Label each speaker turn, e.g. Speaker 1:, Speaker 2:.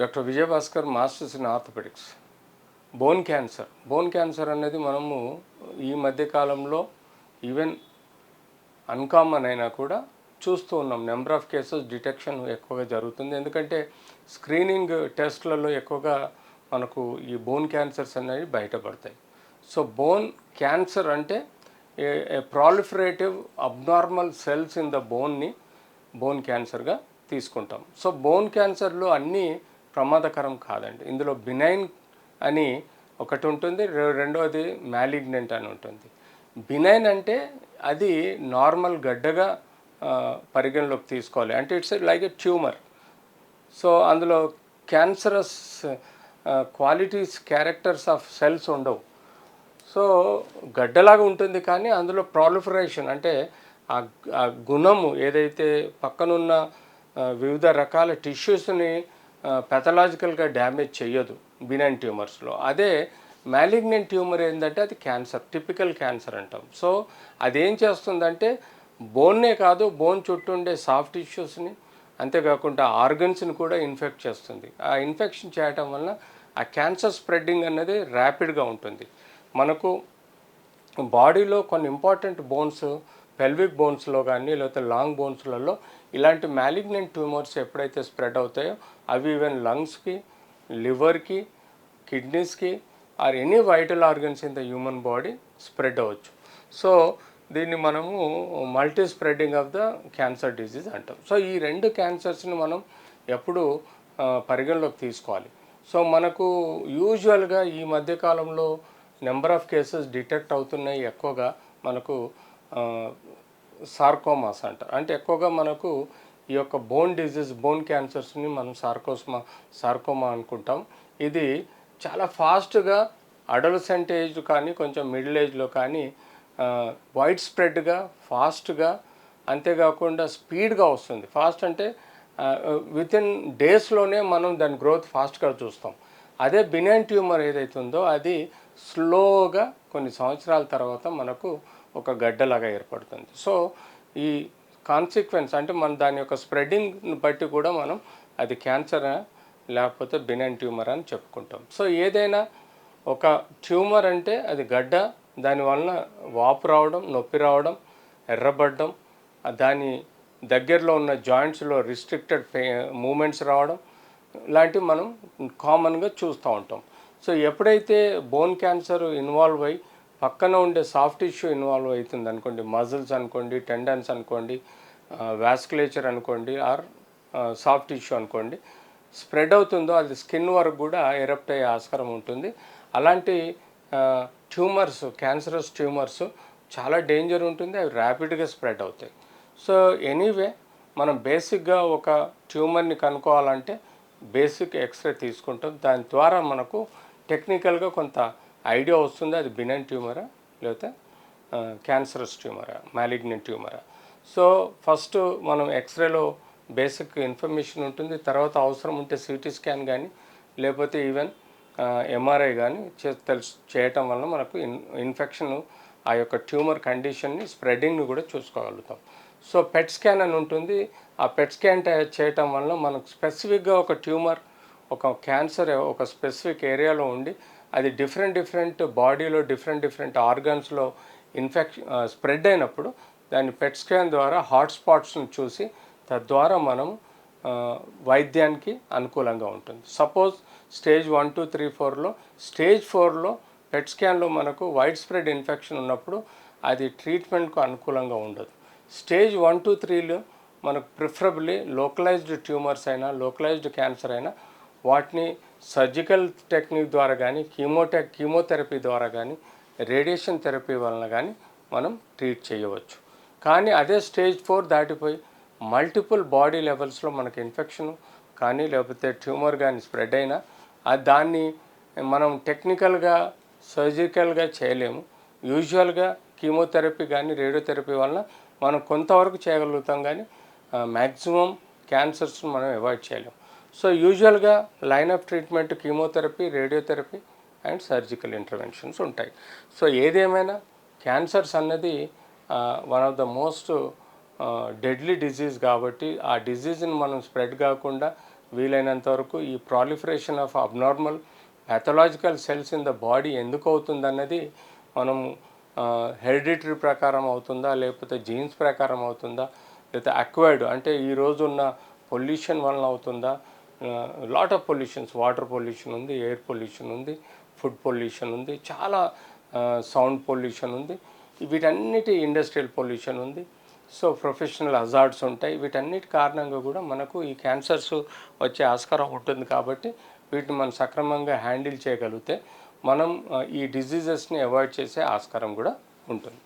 Speaker 1: Doctor Vijayabhaskar masters in orthopaedics. Bone cancer. Bone cancer అనేది మనము ఈ మధ్య కాలంలో ఈవెన్ అన్కామన్ అయినా కూడా చూస్తూ ఉన్నాం. నెంబర్ ఆఫ్ కేసెస్ డిటెక్షన్ ఎక్కువగా జరుగుతుంది. ఎందుకంటే స్క్రీనింగ్ టెస్ట్లలో ఎక్కువగా మనకు ఈ బోన్ క్యాన్సర్స్ అనేవి బయటపడతాయి. సో బోన్ క్యాన్సర్ అంటే proliferative abnormal cells in the బోన్ని bone క్యాన్సర్గా తీసుకుంటాం. సో బోన్ క్యాన్సర్లో అన్నీ ప్రమాదకరం కాదండి. ఇందులో బినైన్ అని ఒకటి ఉంటుంది రెండవది మ్యాలిగ్నెంట్ అని ఉంటుంది. బినైన్ అంటే అది నార్మల్ గడ్డగా పరిగణలోకి తీసుకోవాలి. అంటే it's like a tumour. So అందులో cancerous qualities characters of cells ఉండవు. సో గడ్డలాగా ఉంటుంది కానీ అందులో ప్రాలిఫరేషన్ అంటే ఆ గుణము ఏదైతే పక్కనున్న వివిధ రకాల టిష్యూస్ని పెథలాజికల్గా డ్యామేజ్ చేయదు బినైన్ ట్యూమర్స్లో అదే మ్యాలిగ్నెంట్ ట్యూమర్ ఏంటంటే అది క్యాన్సర్ టిపికల్ క్యాన్సర్ అంటాం. సో అదేం చేస్తుందంటే బోన్నే కాదు బోన్ చుట్టూ ఉండే సాఫ్ట్ టిష్యూస్ని అంతేకాకుండా ఆర్గన్స్ని కూడా ఇన్ఫెక్ట్ చేస్తుంది. ఆ ఇన్ఫెక్షన్ చేయటం వలన ఆ క్యాన్సర్ స్ప్రెడ్డింగ్ అనేది ర్యాపిడ్గా ఉంటుంది. మనకు బాడీలో కొన్ని ఇంపార్టెంట్ బోన్స్ పెల్విక్ బోన్స్లో కానీ లేకపోతే లాంగ్ బోన్స్లలో ఇలాంటి మ్యాలిగ్నెంట్ ట్యూమర్స్ ఎప్పుడైతే స్ప్రెడ్ అవుతాయో అవి ఈవెన్ లంగ్స్కి లివర్కి కిడ్నీస్కి or any vital organs in the human body spread అవ్వచ్చు. సో దీన్ని మనము multi spreading of the cancer disease అంటాం. సో ఈ రెండు క్యాన్సర్స్ని మనం ఎప్పుడు పరిగణలోకి తీసుకోవాలి. సో మనకు యూజువల్గా ఈ మధ్యకాలంలో నెంబర్ ఆఫ్ కేసెస్ డిటెక్ట్ అవుతున్నాయి ఎక్కువగా మనకు సార్కోమాస్ అంటారు అంటే. ఎక్కువగా మనకు ఈ యొక్క బోన్ డిజీజ్ బోన్ క్యాన్సర్స్ని మనం సార్కోస్మా సార్కోమా అనుకుంటాం. ఇది చాలా ఫాస్ట్గా అడల్సెంట్ ఏజ్ కానీ కొంచెం మిడిల్ ఏజ్లో కానీ వైడ్ స్ప్రెడ్గా ఫాస్ట్గా అంతేకాకుండా స్పీడ్గా వస్తుంది. ఫాస్ట్ అంటే విత్ ఇన్ డేస్లోనే మనం దాని గ్రోత్ ఫాస్ట్గా చూస్తాం. అదే బినైన్ ట్యూమర్ ఏదైతుందో అది స్లోగా కొన్ని సంవత్సరాల తర్వాత మనకు ఒక గడ్డలాగా ఏర్పడుతుంది. సో ఈ కాన్సిక్వెన్స్ అంటే మన దాని యొక్క స్ప్రెడ్డింగ్ని బట్టి కూడా మనం అది క్యాన్సర్ లేకపోతే బినైన్ ట్యూమర్ అని చెప్పుకుంటాం. సో ఏదైనా ఒక ట్యూమర్ అంటే అది గడ్డ దానివలన వాపు రావడం నొప్పి రావడం ఎర్రబడ్డం దాని దగ్గరలో ఉన్న జాయింట్స్లో రిస్ట్రిక్టెడ్ పే మూమెంట్స్ రావడం లాంటివి మనం కామన్గా చూస్తూ ఉంటాం. సో ఎప్పుడైతే బోన్ క్యాన్సర్ ఇన్వాల్వ్ అయ్యి పక్కన ఉండే సాఫ్ట్ ఇష్యూ ఇన్వాల్వ్ అవుతుంది అనుకోండి మజిల్స్ అనుకోండి టెండన్స్ అనుకోండి వ్యాస్కులేచర్ అనుకోండి ఆర్ సాఫ్ట్ ఇష్యూ అనుకోండి స్ప్రెడ్ అవుతుందో అది స్కిన్ వరకు కూడా ఎరప్ట్ అయ్యే ఆస్కారం ఉంటుంది. అలాంటి ట్యూమర్స్ క్యాన్సరస్ ట్యూమర్స్ చాలా డేంజర్ ఉంటుంది అవి ర్యాపిడ్గా స్ప్రెడ్ అవుతాయి. సో ఎనీవే మనం బేసిక్గా ఒక ట్యూమర్ని కనుక్కోవాలంటే బేసిక్ ఎక్స్రే తీసుకుంటాం. దాని ద్వారా మనకు టెక్నికల్గా కొంత ఐడియా వస్తుంది. అది బినన్ ట్యూమరా? లేకపోతే క్యాన్సరస్ ట్యూమరా? మ్యాలిగ్నెంట్ ట్యూమరా? సో ఫస్ట్ మనం ఎక్స్రేలో బేసిక్ ఇన్ఫర్మేషన్ ఉంటుంది. తర్వాత అవసరం ఉంటే సిటీ స్కాన్ కానీ లేకపోతే ఈవెన్ ఎంఆర్ఐ కానీ చే తెలుసు చేయటం వలన మనకు ఇన్ ఇన్ఫెక్షన్ ఆ యొక్క ట్యూమర్ కండిషన్ని స్ప్రెడింగ్ని కూడా చూసుకోగలుగుతాం. సో పెట్ స్కాన్ అని ఉంటుంది. ఆ పెట్ స్కాన్ చేయటం వల్ల మనకు స్పెసిఫిక్గా ఒక ట్యూమర్ ఒక క్యాన్సర్ ఒక స్పెసిఫిక్ ఏరియాలో ఉండి అది డిఫరెంట్ డిఫరెంట్ బాడీలో డిఫరెంట్ డిఫరెంట్ ఆర్గన్స్లో ఇన్ఫెక్షన్ స్ప్రెడ్ అయినప్పుడు దాన్ని పెట్ స్కాన్ ద్వారా హాట్ స్పాట్స్ని చూసి తద్వారా మనం వైద్యానికి అనుకూలంగా ఉంటుంది. Suppose stage one two three ఫోర్లో స్టేజ్ ఫోర్లో పెట్ స్కాన్లో మనకు వైడ్ స్ప్రెడ్ ఇన్ఫెక్షన్ ఉన్నప్పుడు అది ట్రీట్మెంట్కు అనుకూలంగా ఉండదు. స్టేజ్ వన్ టూ త్రీలో మనకు ప్రిఫరబుల్లీ లోకలైజ్డ్ ట్యూమర్స్ అయినా లోకలైజ్డ్ క్యాన్సర్ అయినా వాటిని సర్జికల్ టెక్నిక్ ద్వారా కానీ కీమోటెక్ కీమోథెరపీ ద్వారా కానీ రేడియేషన్ థెరపీ వలన కానీ మనం ట్రీట్ చేయవచ్చు. కానీ అదే స్టేజ్ ఫోర్ దాటిపోయి మల్టిపుల్ బాడీ లెవెల్స్లో మనకి ఇన్ఫెక్షన్ కానీ లేకపోతే ట్యూమర్ కానీ స్ప్రెడ్ అయినా దాన్ని మనం టెక్నికల్గా సర్జికల్గా చేయలేము. యూజువల్గా కీమోథెరపీ కానీ రేడియోథెరపీ వలన మనం కొంతవరకు చేయగలుగుతాం కానీ మ్యాక్సిమం క్యాన్సర్స్ మనం అవాయిడ్ చేయలేము సో యూజువల్గా line of treatment chemotherapy radiotherapy and surgical interventions ఉంటాయి. సో ఏదేమైనా క్యాన్సర్స్ అన్నది one of the most deadly disease కాబట్టి ఆ డిజీజ్ని మనం స్ప్రెడ్ కాకుండా వీలైనంత వరకు ఈ proliferation of abnormal pathological cells in the body ఎందుకు అవుతుందన్నది మనం హెరిడిటరీ ప్రకారం అవుతుందా లేకపోతే జీన్స్ ప్రకారం అవుతుందా లేకపోతే అక్వైర్డ్ అంటే ఈరోజు ఉన్న పొల్యూషన్ వలన అవుతుందా lot of pollutions water pollution ఉంది ఎయిర్ పొల్యూషన్ ఉంది ఫుడ్ పొల్యూషన్ ఉంది చాలా సౌండ్ పొల్యూషన్ ఉంది. వీటన్నిటి ఇండస్ట్రియల్ పొల్యూషన్ ఉంది. సో ప్రొఫెషనల్ హజార్డ్స్ ఉంటాయి. వీటన్నిటి కారణంగా కూడా మనకు ఈ క్యాన్సర్స్ వచ్చే ఆస్కారం ఉంటుంది కాబట్టి వీటిని మనం సక్రమంగా హ్యాండిల్ చేయగలిగితే మనం ఈ డిజీజెస్ని అవాయిడ్ చేసే ఆస్కారం కూడా ఉంటుంది.